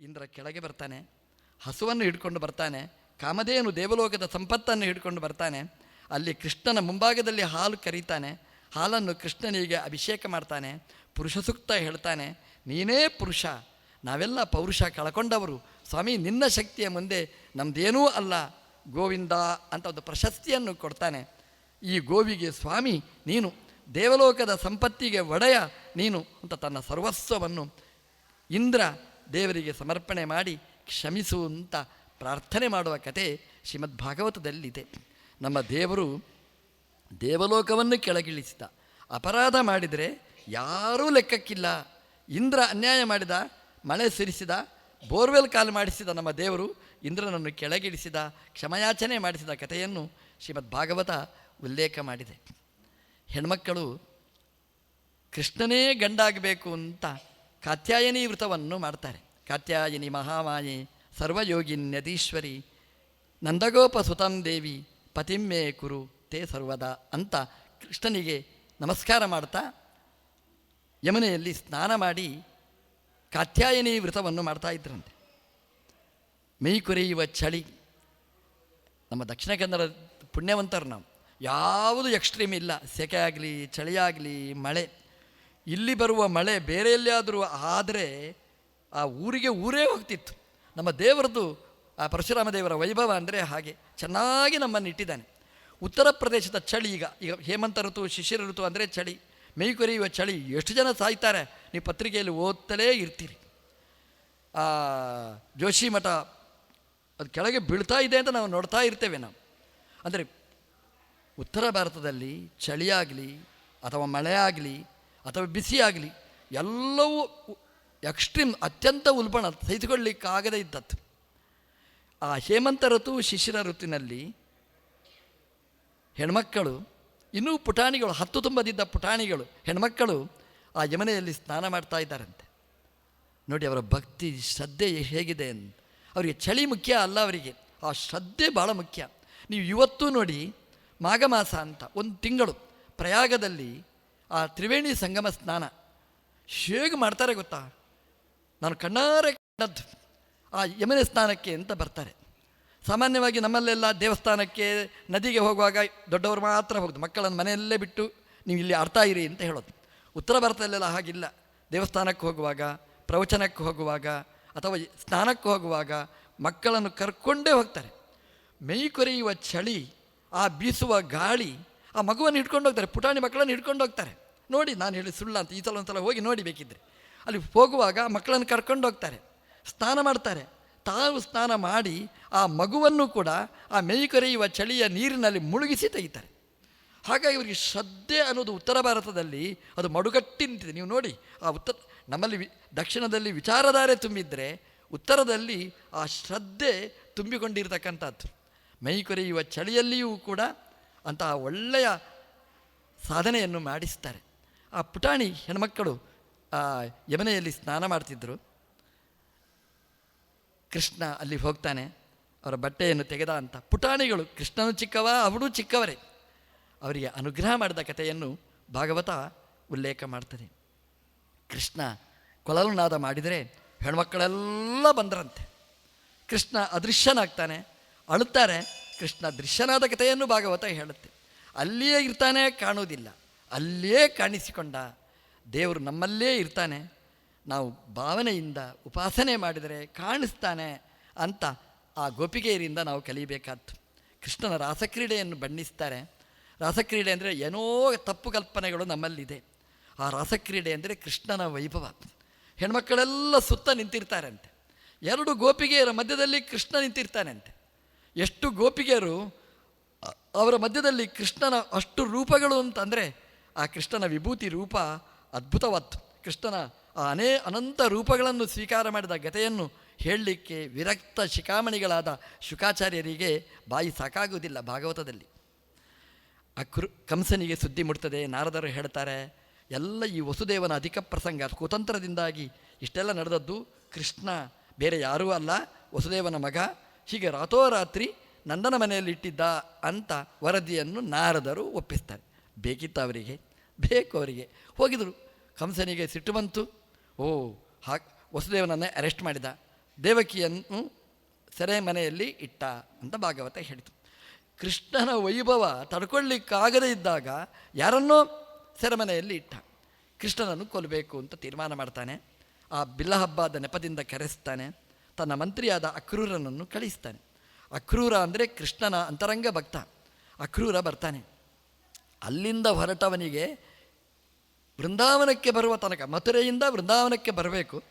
ಇಂದ್ರ ಕೆಳಗೆ ಬರ್ತಾನೆ, ಹಸುವನ್ನು ಹಿಡ್ಕೊಂಡು ಬರ್ತಾನೆ, ಕಾಮಧೇನು ದೇವಲೋಕದ ಸಂಪತ್ತನ್ನು ಹಿಡ್ಕೊಂಡು ಬರ್ತಾನೆ, ಅಲ್ಲಿ ಕೃಷ್ಣನ ಮುಂಭಾಗದಲ್ಲಿ ಹಾಲು ಕರೀತಾನೆ, ಹಾಲನ್ನು ಕೃಷ್ಣನಿಗೆ ಅಭಿಷೇಕ ಮಾಡ್ತಾನೆ, ಪುರುಷ ಸೂಕ್ತ ಹೇಳ್ತಾನೆ, ನೀನೇ ಪುರುಷ, ನಾವೆಲ್ಲ ಪೌರುಷ ಕಳ್ಕೊಂಡವರು, ಸ್ವಾಮಿ ನಿನ್ನ ಶಕ್ತಿಯ ಮುಂದೆ ನಮ್ಮದೇನೂ ಅಲ್ಲ, ಗೋವಿಂದ ಅಂತ ಒಂದು ಪ್ರಶಸ್ತಿಯನ್ನು ಕೊಡ್ತಾನೆ. ಈ ಗೋವಿಗೆ, ಸ್ವಾಮಿ ನೀನು ದೇವಲೋಕದ ಸಂಪತ್ತಿಗೆ ಒಡೆಯ ನೀನು ಅಂತ ತನ್ನ ಸರ್ವಸ್ವವನ್ನು ಇಂದ್ರ ದೇವರಿಗೆ ಸಮರ್ಪಣೆ ಮಾಡಿ ಕ್ಷಮಿಸು ಅಂತ ಪ್ರಾರ್ಥನೆ ಮಾಡುವ ಕತೆ ಶ್ರೀಮದ್ ಭಾಗವತದಲ್ಲಿದೆ ನಮ್ಮ ದೇವರು ದೇವಲೋಕವನ್ನು ಕೆಳಗಿಳಿಸಿದ. ಅಪರಾಧ ಮಾಡಿದರೆ ಯಾರೂ ಲೆಕ್ಕಕ್ಕಿಲ್ಲ. ಇಂದ್ರ ಅನ್ಯಾಯ ಮಾಡಿದ, ಮಳೆ ಸುರಿಸಿದ, ಬೋರ್ವೆಲ್ ಕಾಲು ಮಾಡಿಸಿದ ನಮ್ಮ ದೇವರು ಇಂದ್ರನನ್ನು ಕೆಳಗಿಳಿಸಿದ, ಕ್ಷಮಯಾಚನೆ ಮಾಡಿಸಿದ ಕಥೆಯನ್ನು ಶ್ರೀಮದ್ ಭಾಗವತ ಉಲ್ಲೇಖ ಮಾಡಿದೆ. ಹೆಣ್ಮಕ್ಕಳು ಕೃಷ್ಣನೇ ಗಂಡಾಗಬೇಕು ಅಂತ ಕಾತ್ಯಾಯನಿ ವ್ರತವನ್ನು ಮಾಡ್ತಾರೆ. ಕಾತ್ಯಾಯಿನಿ ಮಹಾಮಾಯೆ ಸರ್ವಯೋಗಿನ್ಯದೀಶ್ವರಿ ನಂದಗೋಪ ಸುತಂ ದೇವಿ ಪತಿಮ್ಮೆ ಕುರು ತೇ ಸರ್ವದ ಅಂತ ಕೃಷ್ಣನಿಗೆ ನಮಸ್ಕಾರ ಮಾಡ್ತಾ ಯಮುನೆಯಲ್ಲಿ ಸ್ನಾನ ಮಾಡಿ ಕಾತ್ಯಾಯನಿ ವ್ರತವನ್ನು ಮಾಡ್ತಾ ಇದ್ರಂತೆ. ಮೈ ಕುರೆಯುವ ಚಳಿ, ನಮ್ಮ ದಕ್ಷಿಣ ಕನ್ನಡ ಪುಣ್ಯವಂತರು ನಾವು, ಯಾವುದು ಎಕ್ಸ್ಟ್ರೀಮ್ ಇಲ್ಲ. ಸೆಕೆ ಆಗಲಿ ಚಳಿಯಾಗಲಿ ಮಳೆ. ಇಲ್ಲಿ ಬರುವ ಮಳೆ ಬೇರೆ ಎಲ್ಲಿಯಾದರೂ ಆದರೆ ಆ ಊರಿಗೆ ಊರೇ ಹೋಗ್ತಿತ್ತು. ನಮ್ಮ ದೇವರದ್ದು, ಆ ಪರಶುರಾಮ ದೇವರ ವೈಭವ ಅಂದರೆ ಹಾಗೆ, ಚೆನ್ನಾಗಿ ನಮ್ಮನ್ನು ಇಟ್ಟಿದ್ದಾನೆ. ಉತ್ತರ ಪ್ರದೇಶದ ಚಳಿ ಈಗ ಈಗ ಹೇಮಂತ ಋತು, ಶಿಶಿರ ಋತು ಅಂದರೆ ಚಳಿ. ಮೈ ಕೊರೆಯುವ ಚಳಿ, ಎಷ್ಟು ಜನ ಸಾಯ್ತಾರೆ? ನೀವು ಪತ್ರಿಕೆಯಲ್ಲಿ ಓದ್ತಲೇ ಇರ್ತೀರಿ. ಆ ಜೋಶಿ ಮಠ ಅದು ಕೆಳಗೆ ಬೀಳ್ತಾ ಇದೆ ಅಂತ ನಾವು ನೋಡ್ತಾ ಇರ್ತೇವೆ ನಾವು. ಅಂದರೆ ಉತ್ತರ ಭಾರತದಲ್ಲಿ ಚಳಿಯಾಗಲಿ ಅಥವಾ ಮಳೆ ಆಗಲಿ ಅಥವಾ ಬಿಸಿಯಾಗಲಿ ಎಲ್ಲವೂ ಎಕ್ಸ್ಟ್ರೀಮ್ ಅತ್ಯಂತ ಉಲ್ಬಣ ಸಹಿಸಿಕೊಳ್ಳಿಕ್ಕಾಗದೇ ಇದ್ದದ್ದು. ಆ ಹೇಮಂತ ಋತು, ಶಿಶಿರ ಋತುವಿನಲ್ಲಿ ಹೆಣ್ಮಕ್ಕಳು, ಇನ್ನೂ ಪುಟಾಣಿಗಳು, ಹತ್ತು ತುಂಬದಿದ್ದ ಪುಟಾಣಿಗಳು, ಹೆಣ್ಮಕ್ಕಳು ಆ ಯಮನೆಯಲ್ಲಿ ಸ್ನಾನ ಮಾಡ್ತಾ ಇದ್ದಾರಂತೆ. ನೋಡಿ ಅವರ ಭಕ್ತಿ, ಶ್ರದ್ಧೆ ಹೇಗಿದೆ ಅವರಿಗೆ ಚಳಿ ಮುಖ್ಯ ಅಲ್ಲ ಅವರಿಗೆ, ಆ ಶ್ರದ್ಧೆ ಭಾಳ ಮುಖ್ಯ. ನೀವು ಇವತ್ತು ನೋಡಿ ಮಾಘ ಮಾಸ ಅಂತ, ಒಂದು ತಿಂಗಳು ಪ್ರಯಾಗದಲ್ಲಿ ಆ ತ್ರಿವೇಣಿ ಸಂಗಮ ಸ್ನಾನ. ಹೇಗೆ ಮಾಡ್ತಾರೆ ಗೊತ್ತಾ? ನಾನು ಕಣ್ಣಾರೆ ಕಂಡದ್ದು ಆ ಯಮನೆ ಸ್ನಾನಕ್ಕೆ ಅಂತ ಬರ್ತಾರೆ. ಸಾಮಾನ್ಯವಾಗಿ ನಮ್ಮಲ್ಲೆಲ್ಲ ದೇವಸ್ಥಾನಕ್ಕೆ, ನದಿಗೆ ಹೋಗುವಾಗ ದೊಡ್ಡವರು ಮಾತ್ರ ಹೋಗೋದು. ಮಕ್ಕಳನ್ನು ಮನೆಯಲ್ಲೇ ಬಿಟ್ಟು ನೀವು ಇಲ್ಲಿ ಆಡ್ತಾ ಇರಿ ಅಂತ ಹೇಳೋದು. ಉತ್ತರ ಭಾರತದಲ್ಲೆಲ್ಲ ಹಾಗಿಲ್ಲ. ದೇವಸ್ಥಾನಕ್ಕೆ ಹೋಗುವಾಗ, ಪ್ರವಚನಕ್ಕೆ ಹೋಗುವಾಗ ಅಥವಾ ಸ್ನಾನಕ್ಕೆ ಹೋಗುವಾಗ ಮಕ್ಕಳನ್ನು ಕರ್ಕೊಂಡೇ ಹೋಗ್ತಾರೆ. ಮೈ ಕೊರೆಯುವ ಚಳಿ, ಆ ಬೀಸುವ ಗಾಳಿ ಆ ಮಗುವನ್ನು ಹಿಡ್ಕೊಂಡು ಹೋಗ್ತಾರೆ, ಪುಟಾಣಿ ಮಕ್ಕಳನ್ನು ಹಿಡ್ಕೊಂಡು ಹೋಗ್ತಾರೆ. ನೋಡಿ, ನಾನು ಹೇಳಿ ಸುಳ್ಳ ಅಂತ ಈ ಸಲ ಒಂದು ಸಲ ಹೋಗಿ ನೋಡಿಬೇಕಿದ್ರೆ. ಅಲ್ಲಿ ಹೋಗುವಾಗ ಮಕ್ಕಳನ್ನು ಕರ್ಕೊಂಡು ಹೋಗ್ತಾರೆ, ಸ್ನಾನ ಮಾಡ್ತಾರೆ. ತಾವು ಸ್ನಾನ ಮಾಡಿ ಆ ಮಗುವನ್ನು ಕೂಡ ಆ ಮೈ ಕೊರೆಯುವ ಚಳಿಯ ನೀರಿನಲ್ಲಿ ಮುಳುಗಿಸಿ ತೆಗಿತಾರೆ. ಹಾಗಾಗಿ ಇವರಿಗೆ ಶ್ರದ್ಧೆ ಅನ್ನೋದು ಉತ್ತರ ಭಾರತದಲ್ಲಿ ಅದು ಮಡುಗಟ್ಟಿ ನಿಂತಿದೆ ನೀವು ನೋಡಿ, ಆ ಉತ್ತರ, ನಮ್ಮಲ್ಲಿ ದಕ್ಷಿಣದಲ್ಲಿ ವಿಚಾರಧಾರೆ ತುಂಬಿದರೆ ಉತ್ತರದಲ್ಲಿ ಆ ಶ್ರದ್ಧೆ ತುಂಬಿಕೊಂಡಿರ್ತಕ್ಕಂಥದ್ದು. ಮೈ ಕೊರೆಯುವ ಚಳಿಯಲ್ಲಿಯೂ ಕೂಡ ಅಂತಹ ಒಳ್ಳೆಯ ಸಾಧನೆಯನ್ನು ಮಾಡಿಸ್ತಾರೆ. ಆ ಪುಟಾಣಿ ಹೆಣ್ಮಕ್ಕಳು ಆ, ಯಮನೆಯಲ್ಲಿ ಸ್ನಾನ ಮಾಡ್ತಿದ್ದರು ಕೃಷ್ಣ ಅಲ್ಲಿ ಹೋಗ್ತಾನೆ, ಅವರ ಬಟ್ಟೆಯನ್ನು ತೆಗೆದ ಅಂತ. ಪುಟಾಣಿಗಳು, ಕೃಷ್ಣನು ಚಿಕ್ಕವ, ಅವಳು ಚಿಕ್ಕವರೇ. ಅವರಿಗೆ ಅನುಗ್ರಹ ಮಾಡಿದ ಕಥೆಯನ್ನು ಭಾಗವತ ಉಲ್ಲೇಖ ಮಾಡ್ತದೆ. ಕೃಷ್ಣ ಕೊಳಲುನಾದ ಮಾಡಿದರೆ ಹೆಣ್ಮಕ್ಕಳೆಲ್ಲ ಬಂದರಂತೆ. ಕೃಷ್ಣ ಅದೃಶ್ಯನಾಗ್ತಾನೆ, ಅಳುತ್ತಾರೆ. ಕೃಷ್ಣ ದೃಶ್ಯನಾದ ಕಥೆಯನ್ನು ಭಾಗವತ ಹೇಳುತ್ತೆ. ಅಲ್ಲಿಯೇ ಇರ್ತಾನೆ ಕಾಣುವುದಿಲ್ಲ. ಅಲ್ಲಿಯೇ ಕಾಣಿಸಿಕೊಂಡ ದೇವರು ನಮ್ಮಲ್ಲೇ ಇರ್ತಾನೆ. ನಾವು ಭಾವನೆಯಿಂದ ಉಪಾಸನೆ ಮಾಡಿದರೆ ಕಾಣಿಸ್ತಾನೆ ಅಂತ ಆ ಗೋಪಿಗೆಯರಿಂದ ನಾವು ಕಲಿಬೇಕಾದ್ದು. ಕೃಷ್ಣನ ರಾಸಕ್ರೀಡೆಯನ್ನು ಬಣ್ಣಿಸ್ತಾರೆ. ರಾಸಕ್ರೀಡೆ ಅಂದರೆ ಏನೋ ತಪ್ಪು ಕಲ್ಪನೆಗಳು ನಮ್ಮಲ್ಲಿದೆ. ಆ ರಾಸಕ್ರೀಡೆ ಅಂದರೆ ಕೃಷ್ಣನ ವೈಭವ. ಹೆಣ್ಮಕ್ಕಳೆಲ್ಲ ಸುತ್ತ ನಿಂತಿರ್ತಾರಂತೆ. ಎರಡು ಗೋಪಿಗೆಯರ ಮಧ್ಯದಲ್ಲಿ ಕೃಷ್ಣ ನಿಂತಿರ್ತಾನಂತೆ. ಎಷ್ಟು ಗೋಪಿಗೆಯರು ಅವರ ಮಧ್ಯದಲ್ಲಿ ಕೃಷ್ಣನ ಅಷ್ಟು ರೂಪಗಳು ಅಂತಂದರೆ, ಆ ಕೃಷ್ಣನ ವಿಭೂತಿ ರೂಪ ಅದ್ಭುತವಾದ್ದು ಕೃಷ್ಣನ ಆ ಅನೇ ಅನಂತ ರೂಪಗಳನ್ನು ಸ್ವೀಕಾರ ಮಾಡಿದ ಗತೆಯನ್ನು ಹೇಳಲಿಕ್ಕೆ ವಿರಕ್ತ ಶಿಖಾಮಣಿಗಳಾದ ಶುಕಾಚಾರ್ಯರಿಗೆ ಬಾಯಿ ಸಾಕಾಗುವುದಿಲ್ಲ ಭಾಗವತದಲ್ಲಿ. ಆ ಕೃ ಕಂಸನಿಗೆ ಸುದ್ದಿ ಮುಟ್ತದೆ, ನಾರದರು ಹೇಳ್ತಾರೆ, ಎಲ್ಲ ಈ ವಸುದೇವನ ಅಧಿಕ ಪ್ರಸಂಗ ಕುತಂತ್ರದಿಂದಾಗಿ ಇಷ್ಟೆಲ್ಲ ನಡೆದದ್ದು ಕೃಷ್ಣ, ಬೇರೆ ಯಾರೂ ಅಲ್ಲ, ವಸುದೇವನ ಮಗ ಹೀಗೆ ರಾತೋರಾತ್ರಿ ನಂದನ ಮನೆಯಲ್ಲಿ ಇಟ್ಟಿದ್ದ ಅಂತ ವರದಿಯನ್ನು ನಾರದರು ಒಪ್ಪಿಸ್ತಾರೆ. ಬೇಕಿತ್ತ ಅವರಿಗೆ, ಬೇಕು ಅವರಿಗೆ. ಹೋಗಿದರು. ಕಂಸನಿಗೆ ಸಿಟ್ಟು ಬಂತು. ಓ ಹಾಕ್ ವಸುದೇವನನ್ನೇ ಅರೆಸ್ಟ್ ಮಾಡಿದ. ದೇವಕಿಯನ್ನು ಸೆರೆ ಮನೆಯಲ್ಲಿ ಇಟ್ಟ ಅಂತ ಭಾಗವತ ಹೇಳಿತು. ಕೃಷ್ಣನ ವೈಭವ ತಡ್ಕೊಳ್ಳಿಕ್ಕಾಗದೇ ಇದ್ದಾಗ ಯಾರನ್ನೋ ಸೆರೆಮನೆಯಲ್ಲಿ ಇಟ್ಟ. ಕೃಷ್ಣನನ್ನು ಕೊಲ್ಲಬೇಕು ಅಂತ ತೀರ್ಮಾನ ಮಾಡ್ತಾನೆ. ಆ ಬಿಲ್ಲ ಹಬ್ಬದ ನೆಪದಿಂದ ಕರೆಸ್ತಾನೆ. ತನ್ನ ಮಂತ್ರಿಯಾದ ಅಕ್ರೂರನನ್ನು ಕಳಿಸ್ತಾನೆ. ಅಕ್ರೂರ ಅಂದರೆ ಕೃಷ್ಣನ ಅಂತರಂಗ ಭಕ್ತ. ಅಕ್ರೂರ ಬರ್ತಾನೆ. ಅಲ್ಲಿಂದ ಹೊರಟವನಿಗೆ ಬೃಂದಾವನಕ್ಕೆ ಬರುವ ತನಕ, ಮಥುರೆಯಿಂದ ಬೃಂದಾವನಕ್ಕೆ ಬರಬೇಕು.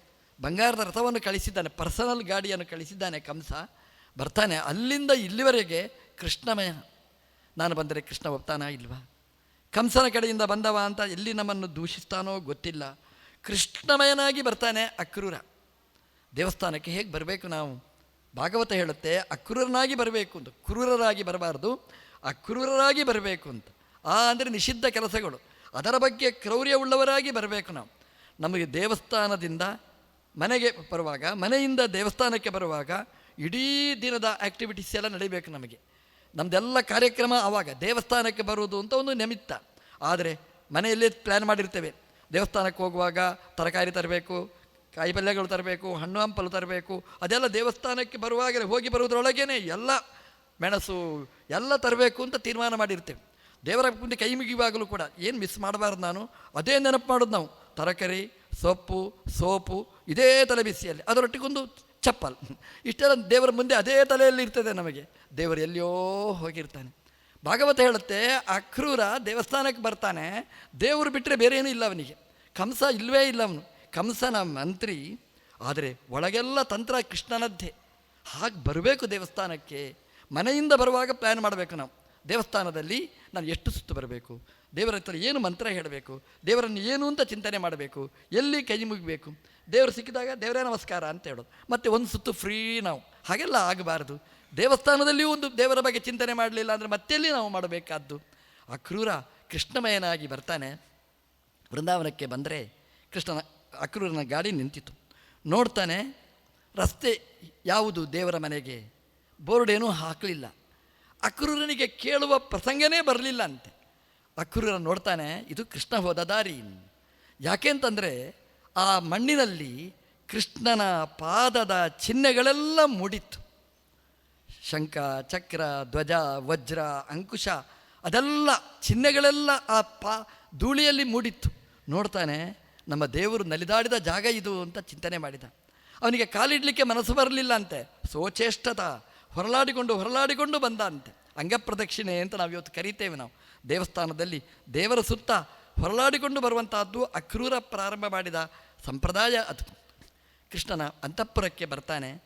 ಬಂಗಾರದ ರಥವನ್ನು ಕಳಿಸಿದ್ದಾನೆ, ಪರ್ಸನಲ್ ಗಾಡಿಯನ್ನು ಕಳಿಸಿದ್ದಾನೆ ಕಂಸ. ಬರ್ತಾನೆ, ಅಲ್ಲಿಂದ ಇಲ್ಲಿವರೆಗೆ ಕೃಷ್ಣಮಯ ನಾನು ಬಂದರೆ ಕೃಷ್ಣ ಒಪ್ತಾನ ಇಲ್ವಾ? ಕಂಸನ ಕಡೆಯಿಂದ ಬಂದವ ಅಂತ ಎಲ್ಲಿ ನಮ್ಮನ್ನು ದೂಷಿಸ್ತಾನೋ ಗೊತ್ತಿಲ್ಲ. ಕೃಷ್ಣಮಯನಾಗಿ ಬರ್ತಾನೆ ಅಕ್ರೂರ. ದೇವಸ್ಥಾನಕ್ಕೆ ಹೇಗೆ ಬರಬೇಕು ನಾವು? ಭಾಗವತ ಹೇಳುತ್ತೆ, ಅಕ್ರೂರನಾಗಿ ಬರಬೇಕು ಅಂತ. ಕ್ರೂರರಾಗಿ ಬರಬಾರ್ದು, ಅಕ್ರೂರರಾಗಿ ಬರಬೇಕು ಅಂತ. ಆ ಅಂದರೆ ನಿಷಿದ್ಧ ಕೆಲಸಗಳು. ಅದರ ಬಗ್ಗೆ ಕ್ರೌರ್ಯ ಉಳ್ಳವರಾಗಿ ಬರಬೇಕು ನಾವು. ನಮಗೆ ದೇವಸ್ಥಾನದಿಂದ ಮನೆಗೆ ಬರುವಾಗ, ಮನೆಯಿಂದ ದೇವಸ್ಥಾನಕ್ಕೆ ಬರುವಾಗ ಇಡೀ ದಿನದ ಆ್ಯಕ್ಟಿವಿಟೀಸ್ ಎಲ್ಲ ನಡಿಬೇಕು ನಮಗೆ. ನಮ್ಮದೆಲ್ಲ ಕಾರ್ಯಕ್ರಮ ಆವಾಗ ದೇವಸ್ಥಾನಕ್ಕೆ ಬರುವುದು ಅಂತ ಒಂದು ನಿಮಿತ್ತ. ಆದರೆ ಮನೆಯಲ್ಲೇ ಪ್ಲ್ಯಾನ್ ಮಾಡಿರ್ತೇವೆ. ದೇವಸ್ಥಾನಕ್ಕೆ ಹೋಗುವಾಗ ತರಕಾರಿ ತರಬೇಕು ಕಾಯಿ ಪಲ್ಯಗಳು ತರಬೇಕು, ಹಣ್ಣು ಹಂಪಲು ತರಬೇಕು, ಅದೆಲ್ಲ ದೇವಸ್ಥಾನಕ್ಕೆ ಬರುವಾಗಲೇ ಹೋಗಿ ಬರುವುದರೊಳಗೇ ಎಲ್ಲ ಮೆಣಸು ಎಲ್ಲ ತರಬೇಕು ಅಂತ ತೀರ್ಮಾನ ಮಾಡಿರ್ತೇವೆ. ದೇವರ ಮುಂದೆ ಕೈ ಮುಗಿಯುವಾಗಲೂ ಕೂಡ ಏನು ಮಿಸ್ ಮಾಡಬಾರ್ದು ನಾನು, ಅದೇ ನೆನಪು ಮಾಡೋದು ನಾವು. ತರಕಾರಿ, ಸೊಪ್ಪು, ಸೋಪು, ಇದೇ ತಲೆ ಬಿಸಿಯಲ್ಲಿ ಅದರೊಟ್ಟಿಗೊಂದು ಚಪ್ಪಲ್. ಇಷ್ಟೆಲ್ಲ ದೇವರ ಮುಂದೆ ಅದೇ ತಲೆಯಲ್ಲಿ ಇರ್ತದೆ ನಮಗೆ. ದೇವರು ಎಲ್ಲಿಯೋ ಹೋಗಿರ್ತಾನೆ. ಭಾಗವತ ಹೇಳುತ್ತೆ, ಅಕ್ರೂರ ದೇವಸ್ಥಾನಕ್ಕೆ ಬರ್ತಾನೆ, ದೇವರು ಬಿಟ್ಟರೆ ಬೇರೆ ಏನೂ ಇಲ್ಲ ಅವನಿಗೆ. ಕಂಸ ಇಲ್ಲವೇ ಇಲ್ಲ ಅವನು. ಕಂಸನ ಮಂತ್ರಿ, ಆದರೆ ಒಳಗೆಲ್ಲ ತಂತ್ರ ಕೃಷ್ಣನದ್ದೇ. ಹಾಗೆ ಬರಬೇಕು ದೇವಸ್ಥಾನಕ್ಕೆ, ಮನೆಯಿಂದ ಬರುವಾಗ ಪ್ಲ್ಯಾನ್ ಮಾಡಬೇಕು ನಾವು. ದೇವಸ್ಥಾನದಲ್ಲಿ ನಾನು ಎಷ್ಟು ಸುತ್ತು ಬರಬೇಕು? ದೇವರ ಹತ್ರ ಏನು ಮಂತ್ರ ಹೇಳಬೇಕು? ದೇವರನ್ನು ಏನು ಅಂತ ಚಿಂತನೆ ಮಾಡಬೇಕು? ಎಲ್ಲಿ ಕೈ ಮುಗಬೇಕು? ದೇವರು ಸಿಕ್ಕಿದಾಗ ದೇವರೇ ನಮಸ್ಕಾರ ಅಂತ ಹೇಳೋದು. ಮತ್ತು ಒಂದು ಸುತ್ತು ಫ್ರೀ ನಾವು. ಹಾಗೆಲ್ಲ ಆಗಬಾರ್ದು. ದೇವಸ್ಥಾನದಲ್ಲಿಯೂ ಒಂದು ದೇವರ ಬಗ್ಗೆ ಚಿಂತನೆ ಮಾಡಲಿಲ್ಲ ಅಂದರೆ ಮತ್ತೆಲ್ಲಿ ನಾವು ಮಾಡಬೇಕಾದ್ದು? ಆ ಕ್ರೂರ ಕೃಷ್ಣಮಯನಾಗಿ ಬರ್ತಾನೆ. ವೃಂದಾವನಕ್ಕೆ ಬಂದರೆ ಕೃಷ್ಣನ ಅಕ್ರೂರನ ಗಾಡಿ ನಿಂತಿತ್ತು. ನೋಡ್ತಾನೆ ರಸ್ತೆ ಯಾವುದು ದೇವರ ಮನೆಗೆ? ಬೋರ್ಡೇನೂ ಹಾಕಲಿಲ್ಲ. ಅಕ್ರೂರನಿಗೆ ಕೇಳುವ ಪ್ರಸಂಗನೇ ಬರಲಿಲ್ಲ ಅಂತೆ. ಅಕ್ರೂರ ನೋಡ್ತಾನೆ, ಇದು ಕೃಷ್ಣ ಹೋದ ದಾರಿ. ಯಾಕೆ ಅಂತಂದರೆ ಆ ಮಣ್ಣಿನಲ್ಲಿ ಕೃಷ್ಣನ ಪಾದದ ಚಿಹ್ನೆಗಳೆಲ್ಲ ಮೂಡಿತ್ತು. ಶಂಖ, ಚಕ್ರ, ಧ್ವಜ, ವಜ್ರ, ಅಂಕುಶ, ಅದೆಲ್ಲ ಚಿಹ್ನೆಗಳೆಲ್ಲ ಆ ಪಾ ಧೂಳಿಯಲ್ಲಿ ಮೂಡಿತ್ತು. ನೋಡ್ತಾನೆ ನಮ್ಮ ದೇವರು ನಲಿದಾಡಿದ ಜಾಗ ಇದು ಅಂತ ಚಿಂತನೆ ಮಾಡಿದ. ಅವನಿಗೆ ಕಾಲಿಡಲಿಕ್ಕೆ ಮನಸ್ಸು ಬರಲಿಲ್ಲ ಅಂತೆ. ಸೋಚೇಷ್ಟತ ಹೊರಲಾಡಿಕೊಂಡು ಹೊರಲಾಡಿಕೊಂಡು ಬಂದ ಅಂತೆ. ಅಂಗಪ್ರದಕ್ಷಿಣೆ ಅಂತ ನಾವು ಇವತ್ತು ಕರೀತೇವೆ ನಾವು. ದೇವಸ್ಥಾನದಲ್ಲಿ ದೇವರ ಸುತ್ತ ಹೊರಲಾಡಿಕೊಂಡು ಬರುವಂತಹದ್ದು ಅಕ್ರೂರ ಪ್ರಾರಂಭ ಮಾಡಿದ ಸಂಪ್ರದಾಯ ಅದು. ಕೃಷ್ಣನ ಅಂತಃಪುರಕ್ಕೆ ಬರ್ತಾನೆ.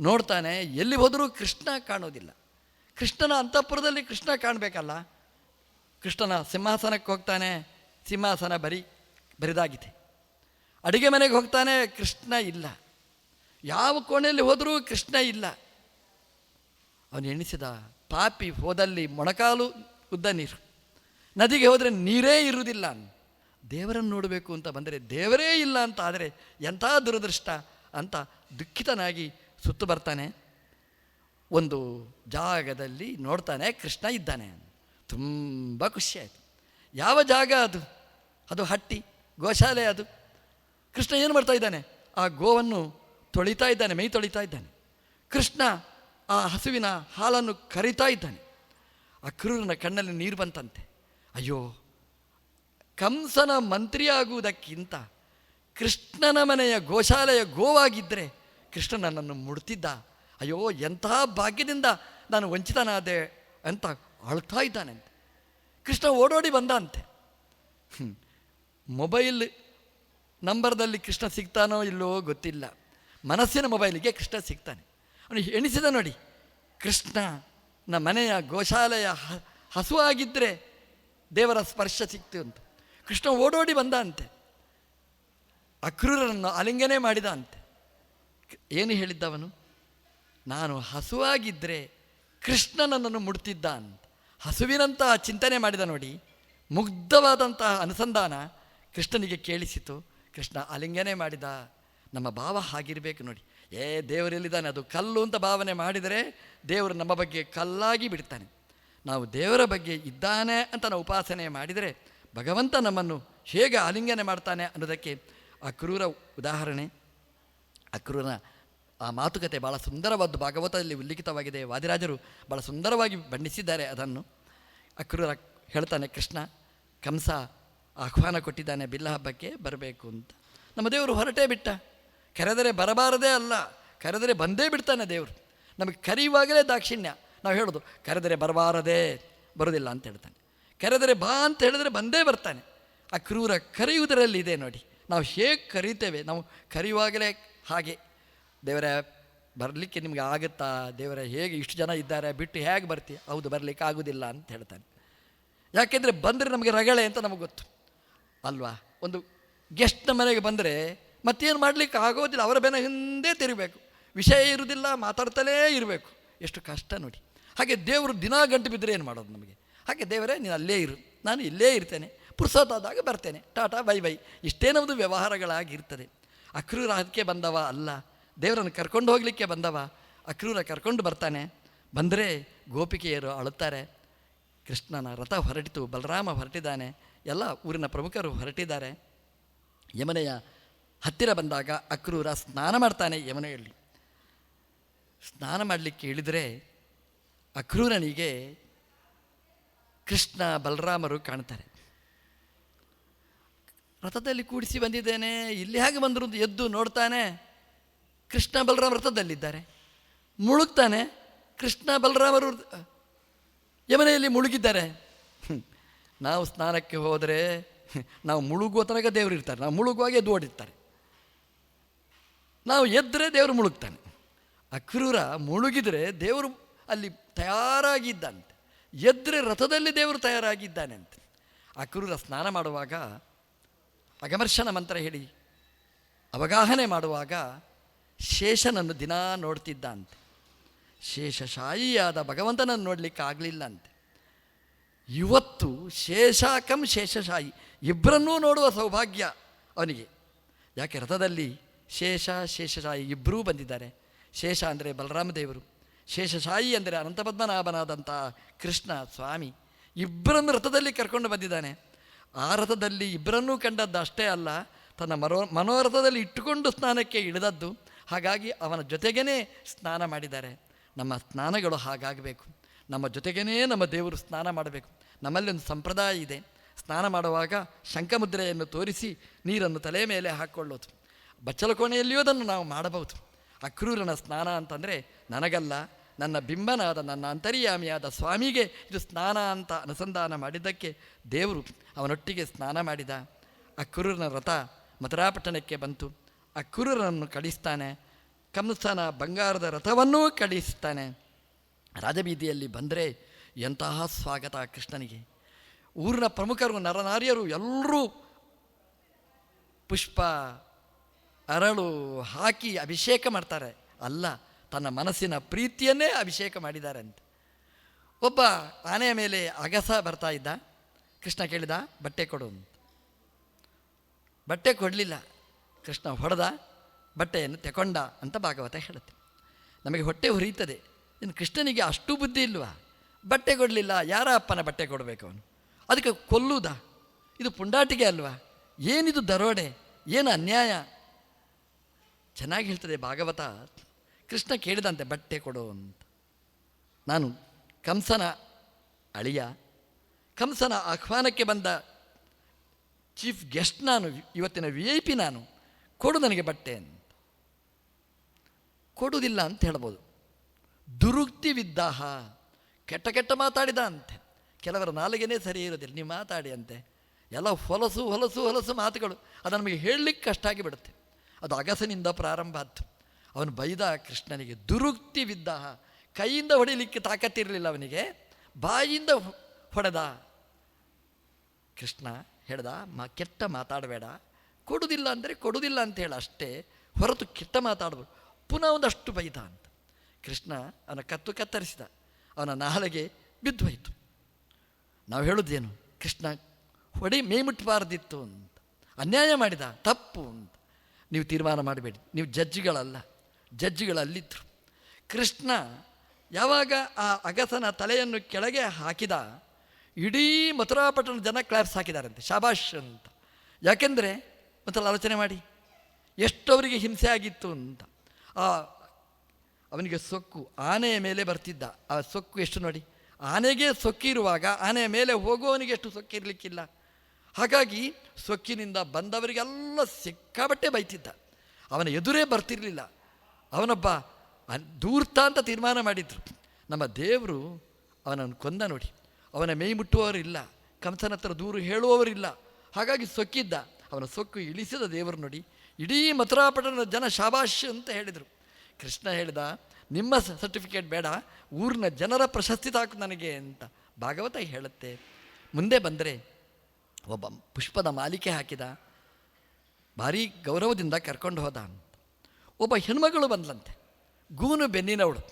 ನೋಡ್ತಾನೆ, ಎಲ್ಲಿ ಹೋದರೂ ಕೃಷ್ಣ ಕಾಣೋದಿಲ್ಲ. ಕೃಷ್ಣನ ಅಂತಃಪುರದಲ್ಲಿ ಕೃಷ್ಣ ಕಾಣಬೇಕಲ್ಲ. ಕೃಷ್ಣನ ಸಿಂಹಾಸನಕ್ಕೆ ಹೋಗ್ತಾನೆ. ಸಿಂಹಾಸನ ಬರಿ. ಬರಿದಾಗಿದೆ ಅಡುಗೆ ಮನೆಗೆ ಹೋಗ್ತಾನೆ ಕೃಷ್ಣ ಇಲ್ಲ. ಯಾವ ಕೋಣೆಯಲ್ಲಿ ಹೋದರೂ ಕೃಷ್ಣ ಇಲ್ಲ. ಅವನು ಎಣಿಸಿದ ಪಾಪಿ ಹೋದಲ್ಲಿ ಮೊಣಕಾಲು ಉದ್ದ ನೀರು. ನದಿಗೆ ಹೋದರೆ ನೀರೇ ಇರುವುದಿಲ್ಲ. ದೇವರನ್ನು ನೋಡಬೇಕು ಅಂತ ಬಂದರೆ ದೇವರೇ ಇಲ್ಲ ಅಂತ, ಆದರೆ ಎಂಥ ದುರದೃಷ್ಟ ಅಂತ ದುಃಖಿತನಾಗಿ ಸುತ್ತು ಬರ್ತಾನೆ. ಒಂದು ಜಾಗದಲ್ಲಿ ನೋಡ್ತಾನೆ ಕೃಷ್ಣ ಇದ್ದಾನೆ. ತುಂಬ ಖುಷಿಯಾಯಿತು ಯಾವ ಜಾಗ ಅದು? ಅದು ಹಟ್ಟಿ. ಗೋಶಾಲೆ ಅದು. ಕೃಷ್ಣ ಏನು ಮಾಡ್ತಾ ಇದ್ದಾನೆ? ಆ ಗೋವನ್ನು ತೊಳಿತಾ ಇದ್ದಾನೆ, ಮೈ ತೊಳಿತಾ ಇದ್ದಾನೆ. ಕೃಷ್ಣ ಆ ಹಸುವಿನ ಹಾಲನ್ನು ಕರಿತಾ ಇದ್ದಾನೆ. ಅಕ್ರೂರನ ಕಣ್ಣಲ್ಲಿ ನೀರು ಬಂತಂತೆ. ಅಯ್ಯೋ, ಕಂಸನ ಮಂತ್ರಿಯಾಗುವುದಕ್ಕಿಂತ ಕೃಷ್ಣನ ಮನೆಯ ಗೋಶಾಲೆಯ ಗೋವಾಗಿದ್ದರೆ ಕೃಷ್ಣ ನನ್ನನ್ನು ಮುಡ್ತಿದ್ದ. ಅಯ್ಯೋ, ಎಂಥ ಭಾಗ್ಯದಿಂದ ನಾನು ವಂಚಿತನಾದೆ ಅಂತ ಅಳ್ತಾ ಇದ್ದಾನೆ ಕೃಷ್ಣ ಓಡೋಡಿ ಬಂದ ಅಂತೆ. ಮೊಬೈಲ್ ನಂಬರ್ದಲ್ಲಿ ಕೃಷ್ಣ ಸಿಗ್ತಾನೋ ಇಲ್ಲೋ ಗೊತ್ತಿಲ್ಲ. ಮನಸ್ಸಿನ ಮೊಬೈಲಿಗೆ ಕೃಷ್ಣ ಸಿಗ್ತಾನೆ. ಅವನು ಎಣಿಸಿದ ನೋಡಿ, ಕೃಷ್ಣ, ನ ಮನೆಯ ಗೋಶಾಲೆಯ ಹಸುವಾಗಿದ್ದರೆ ದೇವರ ಸ್ಪರ್ಶ ಸಿಕ್ತು ಅಂತ. ಕೃಷ್ಣ ಓಡೋಡಿ ಬಂದ ಅಂತೆ ಅಕ್ರೂರನನ್ನು ಆಲಿಂಗನೆ ಮಾಡಿದ ಅಂತೆ ಏನು ಹೇಳಿದ್ದವನು? ನಾನು ಹಸುವಾಗಿದ್ದರೆ ಕೃಷ್ಣ ನನ್ನನ್ನು ಮುಡ್ತಿದ್ದ ಅಂತ ಹಸುವಿನಂತಹ ಚಿಂತನೆ ಮಾಡಿದ ನೋಡಿ, ಮುಗ್ಧವಾದಂತಹ ಅನುಸಂಧಾನ ಕೃಷ್ಣನಿಗೆ ಕೇಳಿಸಿತು, ಕೃಷ್ಣ ಆಲಿಂಗನೆ ಮಾಡಿದ ನಮ್ಮ ಭಾವ ಹಾಗಿರಬೇಕು ನೋಡಿ. ಏ ದೇವರೆಲ್ಲಿದ್ದಾನೆ ಅದು ಕಲ್ಲು ಅಂತ ಭಾವನೆ ಮಾಡಿದರೆ ದೇವರು ನಮ್ಮ ಬಗ್ಗೆ ಕಲ್ಲಾಗಿ ಬಿಡ್ತಾನೆ. ನಾವು ದೇವರ ಬಗ್ಗೆ ಇದ್ದಾನೆ ಅಂತ ನಾವು ಉಪಾಸನೆ ಮಾಡಿದರೆ ಭಗವಂತ ನಮ್ಮನ್ನು ಹೇಗೆ ಆಲಿಂಗನೆ ಮಾಡ್ತಾನೆ ಅನ್ನೋದಕ್ಕೆ ಅಕ್ರೂರ ಉದಾಹರಣೆ. ಅಕ್ರೂರನ ಆ ಮಾತುಕತೆ ಭಾಳ ಸುಂದರವಾದ್ದು. ಭಾಗವತದಲ್ಲಿ ಉಲ್ಲಿಖಿತವಾಗಿದೆ. ವಾದಿರಾಜರು ಭಾಳ ಸುಂದರವಾಗಿ ಬಣ್ಣಿಸಿದ್ದಾರೆ ಅದನ್ನು. ಅಕ್ರೂರ ಹೇಳ್ತಾನೆ, ಕೃಷ್ಣ, ಕಂಸ ಆಹ್ವಾನ ಕೊಟ್ಟಿದ್ದಾನೆ ಬಿಲ್ಲ ಹಬ್ಬಕ್ಕೆ ಬರಬೇಕು ಅಂತ. ನಮ್ಮ ದೇವರು ಹೊರಟೇ ಬಿಟ್ಟ. ಕರೆದರೆ ಬರಬಾರದೇ ಅಲ್ಲ, ಕರೆದರೆ ಬಂದೇ ಬಿಡ್ತಾನೆ ದೇವರು. ನಮಗೆ ಕರೆಯುವಾಗಲೇ ದಾಕ್ಷಿಣ್ಯ. ನಾವು ಹೇಳೋದು, ಕರೆದರೆ ಬರಬಾರದೇ ಬರೋದಿಲ್ಲ ಅಂತ ಹೇಳ್ತಾನೆ. ಕರೆದರೆ ಬಾ ಅಂತ ಹೇಳಿದ್ರೆ ಬಂದೇ ಬರ್ತಾನೆ. ಆ ಕ್ರೂರ ಕರೆಯುವುದರಲ್ಲಿ ಇದೆ ನೋಡಿ. ನಾವು ಹೇಗೆ ಕರೀತೇವೆ ನಾವು ಕರೆಯುವಾಗಲೇ ಹಾಗೆ. ದೇವರ, ಬರಲಿಕ್ಕೆ ನಿಮಗೆ ಆಗುತ್ತಾ? ದೇವರ, ಹೇಗೆ ಇಷ್ಟು ಜನ ಇದ್ದಾರೆ? ಬಿಟ್ಟು ಹೇಗೆ ಬರ್ತೀಯ? ಹೌದು, ಬರಲಿಕ್ಕೆ ಆಗೋದಿಲ್ಲ ಅಂತ ಹೇಳ್ತಾನೆ. ಯಾಕೆಂದರೆ ಬಂದರೆ ನಮಗೆ ರಗಳೆ ಅಂತ ನಮಗೆ ಗೊತ್ತು. ಅಲ್ವಾ? ಒಂದು ಗೆಸ್ಟ್ನ ಮನೆಗೆ ಬಂದರೆ ಮತ್ತೇನು ಮಾಡಲಿಕ್ಕೆ ಆಗೋದಿಲ್ಲ, ಅವರ ಬೆನ ಹಿಂದೆ ತೆರಿಬೇಕು ವಿಷಯ ಇರುವುದಿಲ್ಲ ಮಾತಾಡ್ತಲೇ ಇರಬೇಕು. ಎಷ್ಟು ಕಷ್ಟ ನೋಡಿ. ಹಾಗೆ ದೇವರು ದಿನಾ ಗಂಟು ಬಿದ್ದರೆ ಏನು ಮಾಡೋದು ನಮಗೆ? ಹಾಗೆ ದೇವರೇ, ನೀನು ಅಲ್ಲೇ ಇರು. ನಾನು ಇಲ್ಲೇ ಇರ್ತೇನೆ. ಪುರ್ಸೋತಾದಾಗ ಬರ್ತೇನೆ. Tata, bye bye. ಇಷ್ಟೇ ನಮ್ಮದು ವ್ಯವಹಾರಗಳಾಗಿರ್ತದೆ. ಅಕ್ರೂರ ಅದಕ್ಕೆ ಬಂದವ ಅಲ್ಲ. ದೇವರನ್ನು ಕರ್ಕೊಂಡು ಹೋಗಲಿಕ್ಕೆ ಬಂದವ. ಅಕ್ರೂರ ಕರ್ಕೊಂಡು ಬರ್ತಾನೆ. ಬಂದರೆ ಗೋಪಿಕೆಯರು ಅಳುತ್ತಾರೆ. ಕೃಷ್ಣನ ರಥ ಹೊರಟಿತು, ಬಲರಾಮ ಹೊರಟಿದ್ದಾನೆ. ಎಲ್ಲ ಊರಿನ ಪ್ರಮುಖರು ಹೊರಟಿದ್ದಾರೆ. ಯಮನೆಯ ಹತ್ತಿರ ಬಂದಾಗ ಅಕ್ರೂರ ಸ್ನಾನ ಮಾಡ್ತಾನೆ ಯಮನೆಯಲ್ಲಿ. ಸ್ನಾನ ಮಾಡಲಿಕ್ಕೆ ಇಳಿದರೆ ಅಕ್ರೂರನಿಗೆ ಕೃಷ್ಣ ಬಲರಾಮರು ಕಾಣ್ತಾರೆ. ರಥದಲ್ಲಿ ಕೂಡಿಸಿ ಬಂದಿದ್ದೇನೆ, ಇಲ್ಲಿ ಹೇಗೆ ಬಂದರು ಎದ್ದು ನೋಡ್ತಾನೆ ಕೃಷ್ಣ ಬಲರಾಮ ರಥದಲ್ಲಿದ್ದಾರೆ. ಮುಳುಗ್ತಾನೆ ಕೃಷ್ಣ ಬಲರಾಮರು ಯಮನೆಯಲ್ಲಿ ಮುಳುಗಿದ್ದಾರೆ. ನಾವು ಸ್ನಾನಕ್ಕೆ ಹೋದರೆ ನಾವು ಮುಳುಗುವ ತನಕ ದೇವರು ಇರ್ತಾರೆ. ನಾವು ಮುಳುಗುವಾಗ ಎದ್ದು ಓಡಿರ್ತಾರೆ. ನಾವು ಎದ್ದರೆ ದೇವರು ಮುಳುಗ್ತಾನೆ. ಅಕ್ರೂರ ಮುಳುಗಿದರೆ ದೇವರು ಅಲ್ಲಿ ತಯಾರಾಗಿದ್ದಂತೆ ಎದ್ದರೆ ರಥದಲ್ಲಿ ದೇವರು ತಯಾರಾಗಿದ್ದಾನೆ ಅಂತ ಅಕ್ರೂರ ಸ್ನಾನ ಮಾಡುವಾಗ ಅಗಮರ್ಶನ ಮಂತ್ರ ಹೇಳಿ, ಅವಗಾಹನೆ ಮಾಡುವಾಗ ಶೇಷನನ್ನು ದಿನಾ ನೋಡ್ತಿದ್ದಂತೆ ಶೇಷಶಾಯಿಯಾದ ಭಗವಂತನನ್ನು ನೋಡಲಿಕ್ಕೆ ಆಗಲಿಲ್ಲ ಅಂತೆ ಇವತ್ತು ಶೇಷಾಕಂ ಶೇಷಶಾಯಿ. ಇಬ್ಬರನ್ನೂ ನೋಡುವ ಸೌಭಾಗ್ಯ ಅವನಿಗೆ. ಯಾಕೆ ರಥದಲ್ಲಿ ಶೇಷ, ಶೇಷಶಾಯಿ ಇಬ್ಬರೂ ಬಂದಿದ್ದಾರೆ. ಶೇಷ ಅಂದರೆ ಬಲರಾಮ ದೇವರು. ಶೇಷಶಾಯಿ ಅಂದರೆ ಅನಂತಪದ್ಮನಾಭನಾದಂಥ ಕೃಷ್ಣ ಸ್ವಾಮಿ. ಇಬ್ಬರನ್ನು ರಥದಲ್ಲಿ ಕರ್ಕೊಂಡು ಬಂದಿದ್ದಾನೆ. ಆ ರಥದಲ್ಲಿ ಇಬ್ಬರನ್ನೂ ಕಂಡದ್ದು ಅಷ್ಟೇ ಅಲ್ಲ, ತನ್ನ ಮನೋ, ಮನೋರಥದಲ್ಲಿ ಇಟ್ಟುಕೊಂಡು ಸ್ನಾನಕ್ಕೆ ಇಳಿದದ್ದು. ಹಾಗಾಗಿ ಅವನ ಜೊತೆಗೇ ಸ್ನಾನ ಮಾಡಿದ್ದಾರೆ. ನಮ್ಮ ಸ್ನಾನಗಳು ಹಾಗಾಗಬೇಕು. ನಮ್ಮ ಜೊತೆಗೇ ನಮ್ಮ ದೇವರು ಸ್ನಾನ ಮಾಡಬೇಕು. ನಮ್ಮಲ್ಲಿ ಒಂದು ಸಂಪ್ರದಾಯ ಇದೆ. ಸ್ನಾನ ಮಾಡುವಾಗ ಶಂಖಮುದ್ರೆಯನ್ನು ತೋರಿಸಿ ನೀರನ್ನು ತಲೆ ಮೇಲೆ ಹಾಕ್ಕೊಳ್ಳೋದು ಬಚ್ಚಲ ಕೋಣೆಯಲ್ಲಿಯೂ ಅದನ್ನು ನಾವು ಮಾಡಬಹುದು. ಅಕ್ರೂರನ ಸ್ನಾನ ಅಂತಂದರೆ ನನಗಲ್ಲ, ನನ್ನ ಬಿಂಬನಾದ ನನ್ನ ಅಂತರ್ಯಾಮಿಯಾದ ಸ್ವಾಮಿಗೆ ಇದು ಸ್ನಾನ ಅಂತ ಅನುಸಂಧಾನ ಮಾಡಿದ್ದಕ್ಕೆ ದೇವರು ಅವನೊಟ್ಟಿಗೆ ಸ್ನಾನ ಮಾಡಿದ. ಅಕ್ರೂರನ ರಥ ಮಥುರಾಪಟ್ಟಣಕ್ಕೆ ಬಂತು. ಅಕ್ರೂರನನ್ನು ಕಳಿಸ್ತಾನೆ. ಕಂಸನ ಬಂಗಾರದ ರಥವನ್ನೂ ಕಳಿಸ್ತಾನೆ. ರಾಜಬೀದಿಯಲ್ಲಿ ಬಂದರೆ ಎಂತಹ ಸ್ವಾಗತ ಕೃಷ್ಣನಿಗೆ. ಊರಿನ ಪ್ರಮುಖರು, ನರನಾರಿಯರು ಎಲ್ಲರೂ ಪುಷ್ಪ, ಅರಳು ಹಾಕಿ ಅಭಿಷೇಕ ಮಾಡ್ತಾರೆ. ಅಲ್ಲ, ತನ್ನ ಮನಸ್ಸಿನ ಪ್ರೀತಿಯನ್ನೇ ಅಭಿಷೇಕ ಮಾಡಿದ್ದಾರೆ ಅಂತ. ಒಬ್ಬ ಆನೆಯ ಮೇಲೆ ಅಗಸ ಬರ್ತಾ ಇದ್ದ. ಕೃಷ್ಣ ಕೇಳಿದ, ಬಟ್ಟೆ ಕೊಡು ಅಂತ. ಬಟ್ಟೆ ಕೊಡಲಿಲ್ಲ. ಕೃಷ್ಣ ಹೊಡೆದ, ಬಟ್ಟೆಯನ್ನು ತೆಕೊಂಡ ಅಂತ ಭಾಗವತ ಹೇಳುತ್ತೆ. ನಮಗೆ ಹೊಟ್ಟೆ ಹುರಿಯುತ್ತದೆ ಇನ್ನು ಕೃಷ್ಣನಿಗೆ ಅಷ್ಟು ಬುದ್ಧಿ ಇಲ್ವಾ? ಬಟ್ಟೆ ಕೊಡಲಿಲ್ಲ ಯಾರ ಅಪ್ಪನ ಬಟ್ಟೆ ಕೊಡಬೇಕು ಅವನು? ಅದಕ್ಕೆ ಕೊಲ್ಲುವುದ ಇದು ಪುಂಡಾಟಿಗೆ ಅಲ್ವಾ? ಏನಿದು ದರೋಡೆ? ಏನು ಅನ್ಯಾಯ? ಚೆನ್ನಾಗಿ ಹೇಳ್ತದೆ ಭಾಗವತ. ಕೃಷ್ಣ ಕೇಳಿದಂತೆ, ಬಟ್ಟೆ ಕೊಡು ಅಂತ. ನಾನು ಕಂಸನ ಅಳಿಯ. ಕಂಸನ ಆಹ್ವಾನಕ್ಕೆ ಬಂದ ಚೀಫ್ ಗೆಸ್ಟ್ ನಾನು, ಇವತ್ತಿನ ವಿ ಐ ಪಿ ನಾನು. ಕೊಡು ನನಗೆ ಬಟ್ಟೆ ಅಂತ. ಕೊಡುವುದಿಲ್ಲ ಅಂತ ಹೇಳ್ಬೋದು. ದುರುಕ್ತಿ ವಿದ್ದಾಹ ಕೆಟ್ಟ ಕೆಟ್ಟ ಮಾತಾಡಿದ ಅಂತೆ ಕೆಲವರ ನಾಲಿಗೆನೇ ಸರಿ ಇರೋದಿಲ್ಲ ನೀವು ಮಾತಾಡಿ ಅಂತೆ. ಎಲ್ಲ ಹೊಲಸು ಹೊಲಸು ಹೊಲಸು ಮಾತುಗಳು, ಅದು ನಮಗೆ ಹೇಳಲಿಕ್ಕೆ ಕಷ್ಟ ಆಗಿಬಿಡುತ್ತೆ. ಅದು ಅಗಸನಿಂದ ಪ್ರಾರಂಭ ಆಯ್ತು. ಅವನು ಬೈದ ಕೃಷ್ಣನಿಗೆ ದುರುಕ್ತಿ ವಿದ್ದಾಹ ಕೈಯಿಂದ ಹೊಡಿಲಿಕ್ಕೆ ತಾಕತ್ತಿರಲಿಲ್ಲ ಅವನಿಗೆ ಬಾಯಿಯಿಂದ ಹೊಡೆದ. ಕೃಷ್ಣ ಹೇಳ್ದ, ಮಾ, ಕೆಟ್ಟ ಮಾತಾಡಬೇಡ. ಕೊಡುವುದಿಲ್ಲ ಅಂದರೆ ಕೊಡುವುದಿಲ್ಲ ಅಂತ ಹೇಳಿ ಅಷ್ಟೇ, ಹೊರತು ಕೆಟ್ಟ ಮಾತಾಡಬೇಕು ಪುನಃ ಒಂದಷ್ಟು ಬೈದ ಅಂತ. ಕೃಷ್ಣ ಅವನ ಕತ್ತು ಕತ್ತರಿಸಿದ. ಅವನ ನಾಲಿಗೆ ಬಿದ್ದು ಹೋಯಿತು. ನಾವು ಹೇಳೋದೇನು ಕೃಷ್ಣ, ಹೊಡಿ ಮೇಮುಟ್ಬಾರ್ದಿತ್ತು ಅಂತ. ಅನ್ಯಾಯ ಮಾಡಿದ, ತಪ್ಪು ಅಂತ. ನೀವು ತೀರ್ಮಾನ ಮಾಡಬೇಡಿ. ನೀವು ಜಡ್ಜ್ಗಳಲ್ಲ. ಜಡ್ಜ್ಗಳಲ್ಲಿದ್ದರು ಕೃಷ್ಣ ಯಾವಾಗ ಆ ಅಗಸನ ತಲೆಯನ್ನು ಕೆಳಗೆ ಹಾಕಿದ, ಇಡೀ ಮಥುರಾಪಟ್ಟಣ ಜನ ಕ್ಲಾಪ್ಸ್ ಹಾಕಿದಾರಂತೆ. ಶಾಬಾಷ್ ಅಂತ. ಯಾಕೆಂದರೆ, ಒಂದ್ಸಲ ಆಲೋಚನೆ ಮಾಡಿ. ಎಷ್ಟವರಿಗೆ ಹಿಂಸೆ ಆಗಿತ್ತು ಅಂತ. ಆ ಅವನಿಗೆ ಸೊಕ್ಕು, ಆನೆಯ ಮೇಲೆ ಬರ್ತಿದ್ದ. ಆ ಸೊಕ್ಕು ಎಷ್ಟು ನೋಡಿ? ಆನೆಗೆ ಸೊಕ್ಕಿರುವಾಗ ಆನೆಯ ಮೇಲೆ ಹೋಗುವವನಿಗೆ ಎಷ್ಟು ಸೊಕ್ಕಿರಲಿಕ್ಕಿಲ್ಲ ಹಾಗಾಗಿ ಸೊಕ್ಕಿನಿಂದ ಬಂದವರಿಗೆಲ್ಲ ಸಿಕ್ಕಾಬಟ್ಟೆ ಬೈತಿದ್ದ. ಅವನ ಎದುರೇ ಬರ್ತಿರಲಿಲ್ಲ. ಅವನೊಬ್ಬ ದೂರ್ತ ಅಂತ ತೀರ್ಮಾನ ಮಾಡಿದ್ರು. ನಮ್ಮ ದೇವರು ಅವನನ್ನು ಕೊಂದ ನೋಡಿ. ಅವನ ಮೈ ಮುಟ್ಟುವವರಿಲ್ಲ. ಕಂಸನ ಹತ್ರ ದೂರು ಹೇಳುವವರಿಲ್ಲ. ಹಾಗಾಗಿ ಸೊಕ್ಕಿದ್ದ. ಅವನ ಸೊಕ್ಕು ಇಳಿಸಿದ ದೇವರು ನೋಡಿ. ಇಡೀ ಮಥುರಾಪಟ್ಟಣದ ಜನ ಶಾಬಾಷ್ ಅಂತ ಹೇಳಿದರು. ಕೃಷ್ಣ ಹೇಳಿದ, ನಿಮ್ಮ ಸರ್ಟಿಫಿಕೇಟ್ ಬೇಡ, ಊರಿನ ಜನರ ಪ್ರಶಸ್ತಿ ತಾಕು ನನಗೆ ಅಂತ ಭಾಗವತ ಹೇಳುತ್ತೆ. ಮುಂದೆ ಬಂದರೆ ಒಬ್ಬ ಪುಷ್ಪದ ಮಾಲಿಕೆ ಹಾಕಿದ, ಭಾರೀ ಗೌರವದಿಂದ ಕರ್ಕೊಂಡು ಹೋದ ಒಬ್ಬ ಹೆಣ್ಮಗಳು ಬಂದ್ಲಂತೆ, ಗೂನು ಬೆನ್ನಿನವಳು,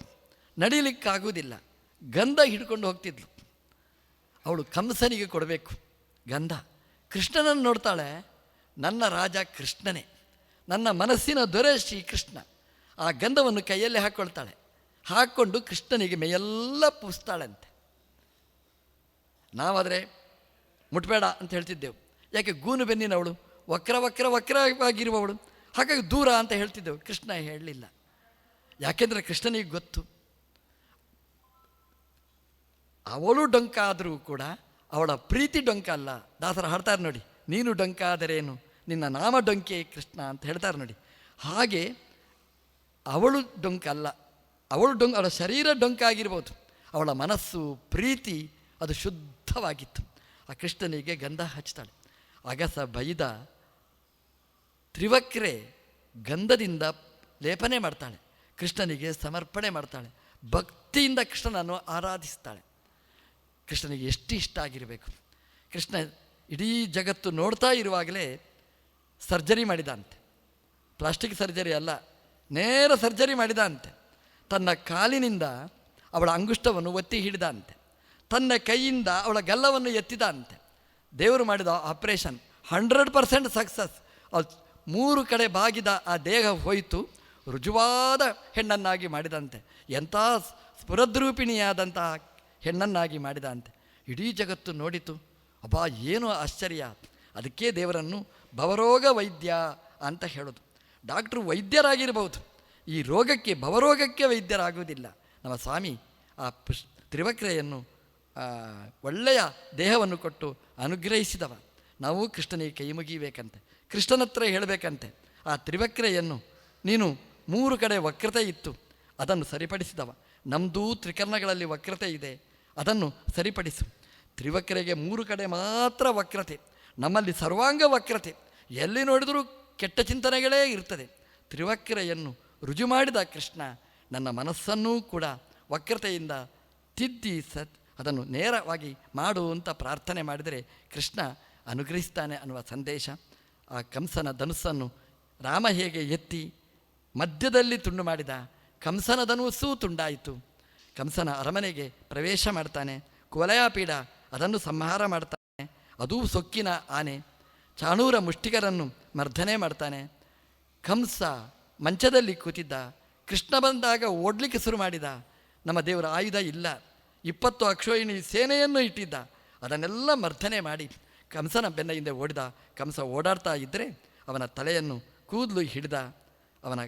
ನಡೀಲಿಕ್ಕಾಗುವುದಿಲ್ಲ, ಗಂಧ ಹಿಡ್ಕೊಂಡು ಹೋಗ್ತಿದ್ಲು. ಅವಳು ಕಂಸನಿಗೆ ಕೊಡಬೇಕು. ಗಂಧ, ಕೃಷ್ಣನನ್ನು ನೋಡ್ತಾಳೆ? ನನ್ನ ರಾಜ ಕೃಷ್ಣನೇ. ನನ್ನ ಮನಸ್ಸಿನ ದೊರೆ ಶ್ರೀಕೃಷ್ಣ. ಆ ಗಂಧವನ್ನು ಕೈಯಲ್ಲಿ ಹಾಕ್ಕೊಳ್ತಾಳೆ ಹಾಕ್ಕೊಂಡು ಕೃಷ್ಣನಿಗೆ ಮೈಯೆಲ್ಲ ಪೂಸ್ತಾಳಂತೆ. ನಾವಾದರೆ ಮುಟ್ಬೇಡ ಅಂತ ಹೇಳ್ತಿದ್ದೆವು. ಯಾಕೆ ಗೂನು ಬೆನ್ನಿನವಳು? ವಕ್ರ ವಕ್ರ, ವಕ್ರವಾಗಿರುವವಳು. ಹಾಗಾಗಿ ದೂರ ಅಂತ ಹೇಳ್ತಿದ್ದೆವು. ಕೃಷ್ಣ ಹೇಳಲಿಲ್ಲ. ಯಾಕೆಂದರೆ ಕೃಷ್ಣನಿಗೆ ಗೊತ್ತು. ಅವಳು ಡೊಂಕ ಆದರೂ ಕೂಡ ಅವಳ ಪ್ರೀತಿ ಡೊಂಕ ಅಲ್ಲ ದಾಸರ ಹಾಡ್ತಾರೆ ನೋಡಿ, ನೀನು ಡೊಂಕ ಆದರೇನು ನಿನ್ನ ನಾಮ ಡೊಂಕೆ ಕೃಷ್ಣ ಅಂತ ಹೇಳ್ತಾರೆ ನೋಡಿ. ಹಾಗೆ ಅವಳು ಡೊಂಕ ಅಲ್ಲ. ಅವಳು ಡೊಂಕ್, ಅವಳ ಶರೀರ ಡೊಂಕ ಆಗಿರ್ಬೋದು. ಅವಳ ಮನಸ್ಸು, ಪ್ರೀತಿ, ಅದು ಶುದ್ಧವಾಗಿತ್ತು. ಆ ಕೃಷ್ಣನಿಗೆ ಗಂಧ ಹಚ್ತಾಳೆ. ಅಗಸ, ಬೈದ, ತ್ರಿವಕ್ರೆ ಗಂಧದಿಂದ ಲೇಪನೆ ಮಾಡ್ತಾಳೆ. ಕೃಷ್ಣನಿಗೆ ಸಮರ್ಪಣೆ ಮಾಡ್ತಾಳೆ. ಭಕ್ತಿಯಿಂದ ಕೃಷ್ಣನನ್ನು ಆರಾಧಿಸ್ತಾಳೆ. ಕೃಷ್ಣನಿಗೆ ಎಷ್ಟು ಇಷ್ಟ ಆಗಿರಬೇಕು. ಕೃಷ್ಣ ಇಡೀ ಜಗತ್ತು ನೋಡ್ತಾ ಇರುವಾಗಲೇ ಸರ್ಜರಿ ಮಾಡಿದಂತೆ. ಪ್ಲಾಸ್ಟಿಕ್ ಸರ್ಜರಿ ಅಲ್ಲ. ನೇರ ಸರ್ಜರಿ ಮಾಡಿದಂತೆ ತನ್ನ ಕಾಲಿನಿಂದ ಅವಳ ಅಂಗುಷ್ಟವನ್ನು ಒತ್ತಿ ಹಿಡಿದಂತೆ ತನ್ನ ಕೈಯಿಂದ ಅವಳ ಗಲ್ಲವನ್ನು ಎತ್ತಿದಂತೆ ದೇವರು ಮಾಡಿದ ಆಪರೇಷನ್ ಹಂಡ್ರೆಡ್ ಪರ್ಸೆಂಟ್ ಸಕ್ಸಸ್. ಮೂರು ಕಡೆ ಬಾಗಿದ ಆ ದೇಹ ಹೋಯಿತು, ರುಜುವಾದ ಹೆಣ್ಣನ್ನಾಗಿ ಮಾಡಿದಂತೆ ಎಂಥ ಸ್ಫುರದ್ರೂಪಿಣಿಯಾದಂತಹ ಹೆಣ್ಣನ್ನಾಗಿ ಮಾಡಿದಂತೆ ಇಡೀ ಜಗತ್ತು ನೋಡಿತು, ಅಬ್ಬಾ, ಏನು ಆಶ್ಚರ್ಯ. ಅದಕ್ಕೆ ದೇವರನ್ನು ಭವರೋಗ ವೈದ್ಯ ಅಂತ ಹೇಳೋದು. ಡಾಕ್ಟ್ರು ವೈದ್ಯರಾಗಿರಬಹುದು ಈ ರೋಗಕ್ಕೆ, ಭವರೋಗಕ್ಕೆ ವೈದ್ಯರಾಗುವುದಿಲ್ಲ. ನಮ್ಮ ಸ್ವಾಮಿ ಆ ಪುಷ್, ತ್ರಿವಕ್ರೆಯನ್ನು ಒಳ್ಳೆಯ ದೇಹವನ್ನು ಕೊಟ್ಟು ಅನುಗ್ರಹಿಸಿದವ. ನಾವು ಕೃಷ್ಣನಿಗೆ ಕೈ ಮುಗಿಬೇಕಂತೆ. ಕೃಷ್ಣನತ್ರ ಹೇಳಬೇಕಂತೆ. ಆ ತ್ರಿವಕ್ರೆಯನ್ನು ನೀನು ಮೂರು ಕಡೆ ವಕ್ರತೆ ಇತ್ತು. ಅದನ್ನು ಸರಿಪಡಿಸಿದವ. ನಮ್ಮದು ತ್ರಿಕರ್ಣಗಳಲ್ಲಿ ವಕ್ರತೆ ಇದೆ. ಅದನ್ನು ಸರಿಪಡಿಸು. ತ್ರಿವಕ್ರೆಗೆ ಮೂರು ಕಡೆ ಮಾತ್ರ ವಕ್ರತೆ. ನಮ್ಮಲ್ಲಿ ಸರ್ವಾಂಗ ವಕ್ರತೆ. ಎಲ್ಲಿ ನೋಡಿದರೂ ಕೆಟ್ಟ ಚಿಂತನೆಗಳೇ ಇರ್ತದೆ. ತ್ರಿವಕ್ರೆಯನ್ನು ರುಜು ಮಾಡಿದ ಕೃಷ್ಣ ನನ್ನ ಮನಸ್ಸನ್ನೂ ಕೂಡ ವಕ್ರತೆಯಿಂದ ತಿದ್ದಿ ಸತ್ ಅದನ್ನು ನೇರವಾಗಿ ಮಾಡು ಅಂತ ಪ್ರಾರ್ಥನೆ ಮಾಡಿದರೆ ಕೃಷ್ಣ ಅನುಗ್ರಹಿಸ್ತಾನೆ ಅನ್ನುವ ಸಂದೇಶ. ಆ ಕಂಸನ ಧನುಸ್ಸನ್ನು ರಾಮ ಹೇಗೆ ಎತ್ತಿ ಮಧ್ಯದಲ್ಲಿ ತುಂಡು ಮಾಡಿದ? ಕಂಸನ ಧನುಸ್ಸೂ ತುಂಡಾಯಿತು. ಕಂಸನ ಅರಮನೆಗೆ ಪ್ರವೇಶ ಮಾಡ್ತಾನೆ. ಪೀಡ ಅದನ್ನು ಸಂಹಾರ ಮಾಡ್ತಾನೆ. ಅದೂ ಸೊಕ್ಕಿನ ಆನೆ. ಚಾಣೂರ ಮುಷ್ಟಿಕರನ್ನು ಮರ್ಧನೆ ಮಾಡ್ತಾನೆ. ಕಂಸ ಮಂಚದಲ್ಲಿ ಕೂತಿದ್ದ. ಕೃಷ್ಣ ಬಂದಾಗ ಓಡಲಿಕ್ಕೆ ಶುರು ಮಾಡಿದ. ನಮ್ಮ ದೇವರ ಆಯುಧ ಇಲ್ಲ. ಇಪ್ಪತ್ತು ಅಕ್ಷೋಹಿಣಿ ಸೇನೆಯನ್ನು ಇಟ್ಟಿದ್ದ. ಅದನ್ನೆಲ್ಲ ಮರ್ಧನೆ ಮಾಡಿ ಕಂಸನ ಬೆನ್ನ ಹಿಂದೆ ಓಡಿದ. ಕಂಸ ಓಡಾಡ್ತಾ ಇದ್ದರೆ ಅವನ ತಲೆಯನ್ನು ಕೂದಲು ಹಿಡಿದ. ಅವನ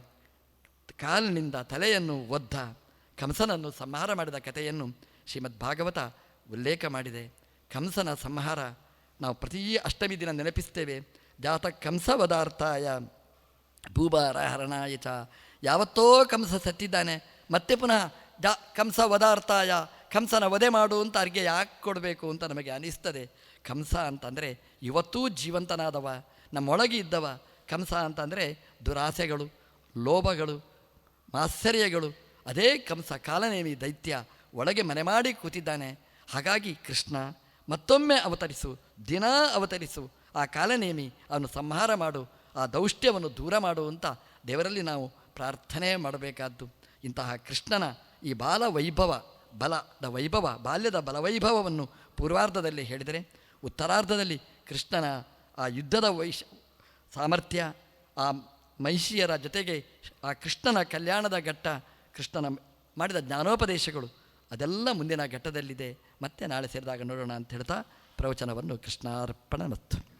ಕಾಲಿನಿಂದ ತಲೆಯನ್ನು ಒದ್ದ. ಕಂಸನನ್ನು ಸಂಹಾರ ಮಾಡಿದ ಕಥೆಯನ್ನು ಶ್ರೀಮದ್ ಭಾಗವತ ಉಲ್ಲೇಖ ಮಾಡಿದೆ. ಕಂಸನ ಸಂಹಾರ ನಾವು ಪ್ರತಿ ಅಷ್ಟಮಿ ದಿನ ನೆನಪಿಸ್ತೇವೆ. ಜಾತ ಕಂಸ ಭೂಭಾರಹರಣಾಯ ಭೂಭಾರ ಹರಣಾಯ ಚ. ಯಾವತ್ತೋ ಕಂಸ ಸತ್ತಿದ್ದಾನೆ, ಮತ್ತೆ ಪುನಃ ಜಾ ಕಂಸ ವದಾರ್ಥಾಯ ಕಂಸನ ವಧೆ ಮಾಡು ಅಂತ ಅರ್ಗೆ ಯಾಕೆ ಕೊಡಬೇಕು ಅಂತ ನಮಗೆ ಅನಿಸ್ತದೆ. ಕಂಸ ಅಂತಂದರೆ ಇವತ್ತೂ ಜೀವಂತನಾದವ, ನಮ್ಮೊಳಗೆ ಇದ್ದವ. ಕಂಸ ಅಂತಂದರೆ ದುರಾಸೆಗಳು, ಲೋಭಗಳು, ಮಾತ್ಸರ್ಯಗಳು, ಅದೇ ಕಂಸ ಕಾಲನೇಮಿ ದೈತ್ಯ ಒಳಗೆ ಮನೆ ಮಾಡಿ ಕೂತಿದ್ದಾನೆ. ಹಾಗಾಗಿ ಕೃಷ್ಣ ಮತ್ತೊಮ್ಮೆ ಅವತರಿಸು, ದಿನಾ ಅವತರಿಸು. ಆ ಕಾಲನೇಮಿ ಅವನು ಸಂಹಾರ ಮಾಡು, ಆ ದೌಷ್ಟ್ಯವನ್ನು ದೂರ ಮಾಡು ಅಂತ ದೇವರಲ್ಲಿ ನಾವು ಪ್ರಾರ್ಥನೆ ಮಾಡಬೇಕಾದ್ದು. ಇಂತಹ ಕೃಷ್ಣನ ಈ ಬಾಲ ವೈಭವ ಬಲದ ವೈಭವ, ಬಾಲ್ಯದ ಬಲವೈಭವವನ್ನು ಪೂರ್ವಾರ್ಧದಲ್ಲಿ ಹೇಳಿದರೆ, ಉತ್ತರಾರ್ಧದಲ್ಲಿ ಕೃಷ್ಣನ ಆ ಯುದ್ಧದ ವೈಶ್, ಸಾಮರ್ಥ್ಯ, ಆ ಮಹಿಷಿಯರ ಜೊತೆಗೆ ಆ ಕೃಷ್ಣನ ಕಲ್ಯಾಣದ ಘಟ್ಟ, ಕೃಷ್ಣನ ಮಾಡಿದ ಜ್ಞಾನೋಪದೇಶಗಳು ಅದೆಲ್ಲ ಮುಂದಿನ ಘಟ್ಟದಲ್ಲಿದೆ. ಮತ್ತೆ ನಾಳೆ ಸೇರಿದಾಗ ನೋಡೋಣ ಅಂತ ಹೇಳ್ತಾ ಪ್ರವಚನವನ್ನು ಕೃಷ್ಣಾರ್ಪಣ ಮತ್ತು